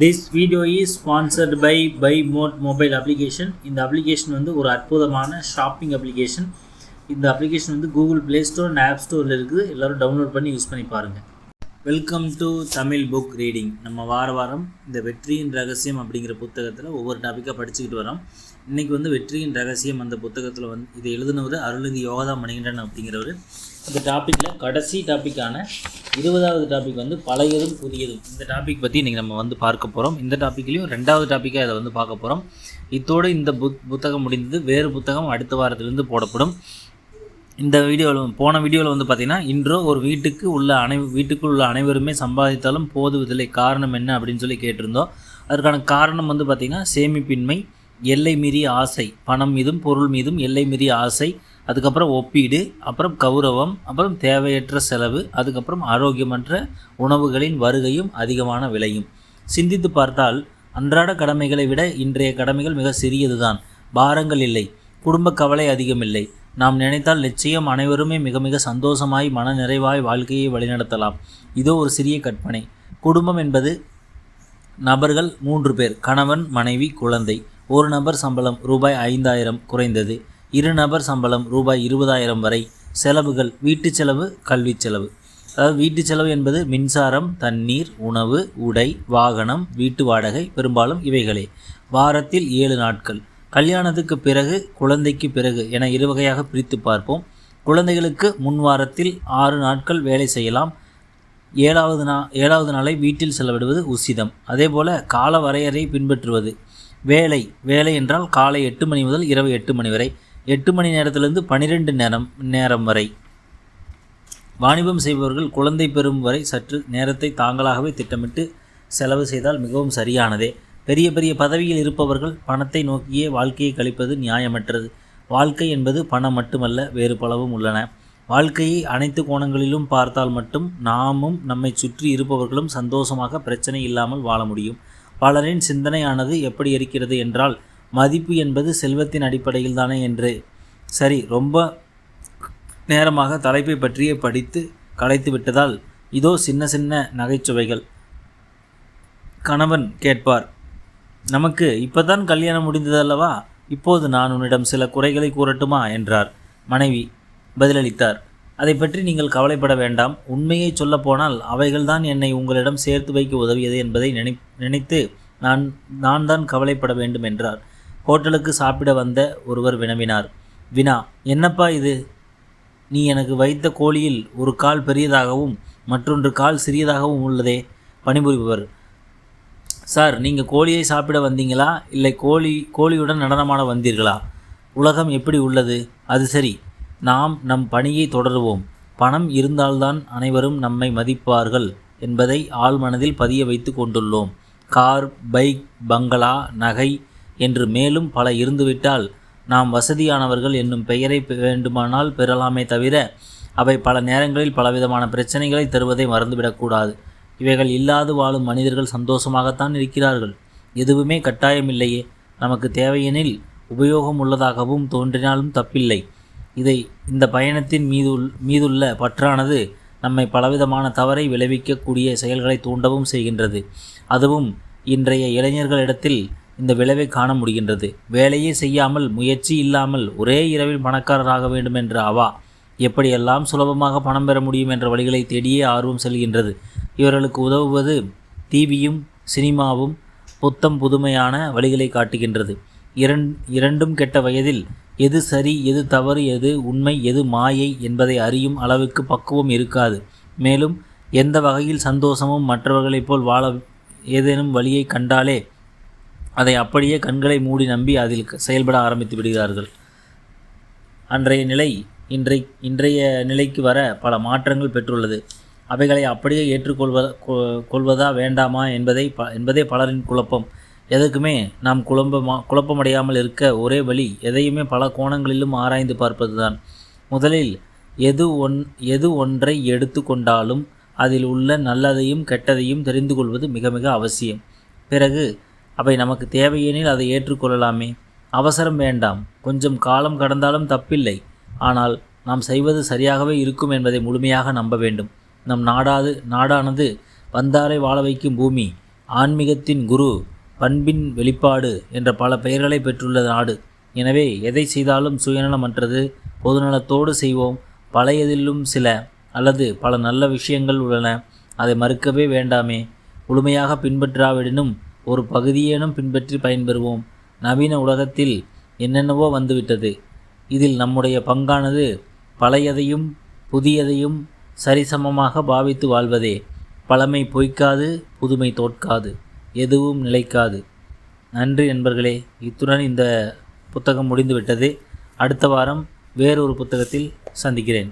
This video is sponsored by by mode mobile application இந்த application வந்து ஒரு அற்புதமான ஷாப்பிங் அப்ளிகேஷன் இந்த அப்ளிகேஷன் வந்து Google Play Store and app ஸ்டோரில் இருக்குது. எல்லோரும் டவுன்லோட் பண்ணி யூஸ் பண்ணி பாருங்கள் welcome to Tamil book reading நம்ம வார வாரம் இந்த வெற்றியின் ரகசியம் அப்படிங்கிற புத்தகத்தில் ஒவ்வொரு டாப்பிக்காக படிச்சுக்கிட்டு வரோம். இன்றைக்கி வந்து வெற்றியின் ரகசியம் அந்த புத்தகத்தில் வந்து இதை எழுதினவர் அருள்நிதி யோகதா மணிகண்டன் அப்படிங்கிறவர். இந்த டாப்பிக்கில் கடைசி டாப்பிக்கான இருபதாவது டாபிக் வந்து பழையதும் புதியதும். இந்த டாபிக் பற்றி இன்றைக்கி நம்ம வந்து பார்க்க போகிறோம் இந்த டாப்பிக்லேயும் ரெண்டாவது டாப்பிக்காக அதை வந்து பார்க்க போகிறோம் இத்தோடு இந்த புத் புத்தகம் முடிந்தது. வேறு புத்தகம் அடுத்த வாரத்திலிருந்து போடப்படும். இந்த வீடியோவில் போன வீடியோவில் வந்து பார்த்திங்கன்னா இன்றோ ஒரு வீட்டுக்கு உள்ள அனை வீட்டுக்குள் உள்ள அனைவருமே சம்பாதித்தாலும் போதுவதில்லை காரணம் என்ன அப்படின்னு சொல்லி கேட்டிருந்தோம். அதற்கான காரணம் வந்து பார்த்திங்கன்னா சேமிப்பின்மை எல்லை மீறிய ஆசை பணம் மீதும் பொருள் மீதும் எல்லை மீறிய ஆசை அதுக்கப்புறம் ஒப்பீடு அப்புறம் கௌரவம் அப்புறம் தேவையற்ற செலவு அதுக்கப்புறம் ஆரோக்கியமற்ற உணவுகளின் வருகையும் அதிகமான விலையும். சிந்தித்து பார்த்தால் அன்றாட கடமைகளை விட இன்றைய கடமைகள் மிக சிறியதுதான். பாரங்கள் இல்லை குடும்ப கவலை அதிகமில்லை நாம் நினைத்தால் நிச்சயம் அனைவருமே மிக மிக சந்தோஷமாய் மன நிறைவாய் வாழ்க்கையை வழிநடத்தலாம். இதோ ஒரு சிறிய கற்பனை. குடும்பம் என்பது நபர்கள் மூன்று பேர் கணவன் மனைவி குழந்தை. ஒரு நபர் சம்பளம் ரூபாய் ஐந்தாயிரம் குறைந்தது. இரு நபர் சம்பளம் ரூபாய் இருபதாயிரம் வரை செலவுகள் வீட்டு செலவு கல்வி செலவு. அதாவது வீட்டு செலவு என்பது மின்சாரம் தண்ணீர் உணவு உடை வாகனம் வீட்டு வாடகை பெரும்பாலும் இவைகளே. வாரத்தில் ஏழு நாட்கள். கல்யாணத்துக்கு பிறகு குழந்தைக்கு பிறகு என இரு வகையாக பிரித்து பார்ப்போம். குழந்தைகளுக்கு முன் வாரத்தில் ஆறு நாட்கள் வேலை செய்யலாம். ஏழாவது நா ஏழாவது நாளை வீட்டில் செலவிடுவது உசிதம். அதேபோல் கால வரையறை பின்பற்றுவது. வேலை வேலை என்றால் காலை எட்டு மணி முதல் இரவு எட்டு மணி வரை. எட்டு மணி நேரத்திலிருந்து பனிரெண்டு நேரம் நேரம் வரை. வாணிபம் செய்பவர்கள் குழந்தை பெறும் வரை சற்று நேரத்தை தாங்களாகவே திட்டமிட்டு செலவு செய்தால் மிகவும் சரியானதே. பெரிய பெரிய பதவியில் இருப்பவர்கள் பணத்தை நோக்கியே வாழ்க்கையை கழிப்பது நியாயமற்றது. வாழ்க்கை என்பது பணம் மட்டுமல்ல வேறு பலவும் உள்ளன. வாழ்க்கையை அனைத்து கோணங்களிலும் பார்த்தால் மட்டும் நாமும் நம்மை சுற்றி இருப்பவர்களும் சந்தோஷமாக பிரச்சனை இல்லாமல் வாழ முடியும். பலரின் சிந்தனையானது எப்படி இருக்கிறது என்றால் மதிப்பு என்பது செல்வத்தின் அடிப்படையில் தானே என்று. சரி ரொம்ப நேரமாக தலைப்பை பற்றியே படித்து களைத்து விட்டதால் இதோ சின்ன சின்ன நகைச்சுவைகள். கணவன் கேட்பார் நமக்கு இப்போதான் கல்யாணம் முடிந்ததல்லவா? இப்போது நான் உன்னிடம் சில குறைகளை கூறட்டுமா? என்றார். மனைவி பதிலளித்தார் அதை பற்றி நீங்கள் கவலைப்பட வேண்டாம். உண்மையை சொல்லப்போனால் அவைகள்தான் என்னை உங்களிடம் சேர்த்து வைக்க உதவியது என்பதை நினை நினைத்து நான் நான் தான் கவலைப்பட வேண்டும் என்றார். ஹோட்டலுக்கு சாப்பிட வந்த ஒருவர் வினவினார். வினா என்னப்பா இது? நீ எனக்கு வைத்த கோழியில் ஒரு கால் பெரியதாகவும் மற்றொன்று கால் சிறியதாகவும் உள்ளதே? பணிபுரிபவர். சார் நீங்கள் கோழியை சாப்பிட வந்தீங்களா? இல்லை கோழி கோழியுடன் நடனமாட வந்தீர்களா? உலகம் எப்படி உள்ளது? அது சரி நாம் நம் பணியை தொடருவோம். பணம் இருந்தால்தான் அனைவரும் நம்மை மதிப்பார்கள் என்பதை ஆழ்மனதில் பதிய வைத்து கொண்டுள்ளோம். கார் பைக் பங்களா நகை என்று மேலும் பல இருந்துவிட்டால் நாம் வசதியானவர்கள் என்னும் பெயரை வேண்டுமானால் பெறலாமே தவிர அவை பல நேரங்களில் பலவிதமான பிரச்சனைகளை தருவதை மறந்துவிடக்கூடாது. இவைகள் இல்லாது வாழும் மனிதர்கள் சந்தோஷமாகத்தான் இருக்கிறார்கள். எதுவுமே கட்டாயமில்லையே. நமக்கு தேவையெனில் உபயோகம் உள்ளதாகவும் தோன்றினாலும் தப்பில்லை. இதை இந்த பயணத்தின் மீது மீதுள்ள பற்றானது நம்மை பலவிதமான தவறை விளைவிக்கக்கூடிய செயல்களை தூண்டவும் செய்கின்றது. அதுவும் இன்றைய இளைஞர்களிடத்தில் இந்த விளைவை காண முடிகின்றது. வேலையே செய்யாமல் முயற்சி இல்லாமல் ஒரே இரவில் பணக்காரராக வேண்டும் என்ற அவா எப்படியெல்லாம் சுலபமாக பணம் பெற முடியும் என்ற வழிகளை தேடியே ஆர்வம் செல்கின்றது. இவர்களுக்கு உதவுவது டிவியும் சினிமாவும் புத்தம் புதுமையான வழிகளை காட்டுகின்றது. இரண் இரண்டும் கெட்ட வயதில் எது சரி எது தவறு எது உண்மை எது மாயை என்பதை அறியும் அளவுக்கு பக்குவம் இருக்காது. மேலும் எந்த வகையில் சந்தோஷமும் மற்றவர்களைப் போல் வாழ ஏதேனும் வழியை கண்டாலே அதை அப்படியே கண்களை மூடி நம்பி அதில் செயல்பட ஆரம்பித்து விடுகிறார்கள். அன்றைய நிலை இன்றை இன்றைய நிலைக்கு வர பல மாற்றங்கள் பெற்றுள்ளது. அவைகளை அப்படியே ஏற்றுக்கொள்வ கொள்வதா வேண்டாமா என்பதை ப என்பதே பலரின் குழப்பம். எதற்குமே நாம் குழப்பமா குழப்பமடையாமல் இருக்க ஒரே வழி எதையுமே பல கோணங்களிலும் ஆராய்ந்து பார்ப்பதுதான். முதலில் எது ஒன் எது ஒன்றை எடுத்துக்கொண்டாலும் அதில் உள்ள நல்லதையும் கெட்டதையும் தெரிந்து கொள்வது மிக மிக அவசியம். பிறகு அவை நமக்கு தேவையெனில் அதை ஏற்றுக்கொள்ளலாமே. அவசரம் வேண்டாம். கொஞ்சம் காலம் கடந்தாலும் தப்பில்லை. ஆனால் நாம் செய்வது சரியாகவே இருக்கும் என்பதை முழுமையாக நம்ப வேண்டும். நம் நாடாது நாடானது வந்தாரை வாழ வைக்கும் பூமி ஆன்மீகத்தின் குரு பண்பின் வெளிப்பாடு என்ற பல பெயர்களை பெற்றுள்ள நாடு. எனவே எதை செய்தாலும் சுயநலமற்றது. பொதுநலத்தோடு செய்வோம். பழையதிலும் சில அல்லது பல நல்ல விஷயங்கள் உள்ளன. அதை மறுக்கவே வேண்டாமே. முழுமையாக பின்பற்றாவிடனும் ஒரு பகுதியேனும் பின்பற்றி பயன்பெறுவோம். நவீன உலகத்தில் என்னென்னவோ வந்துவிட்டது. இதில் நம்முடைய பங்கானது பழையதையும் புதியதையும் சரிசமமாக பாவித்து வாழ்வதே. பழமை பொய்க்காது புதுமை தோற்காது எதுவும் நிலைக்காது. நன்றி நண்பர்களே இத்துடன் இந்த புத்தகம் முடிந்துவிட்டது. அடுத்த வாரம் வேறொரு புத்தகத்தில் சந்திக்கிறேன்.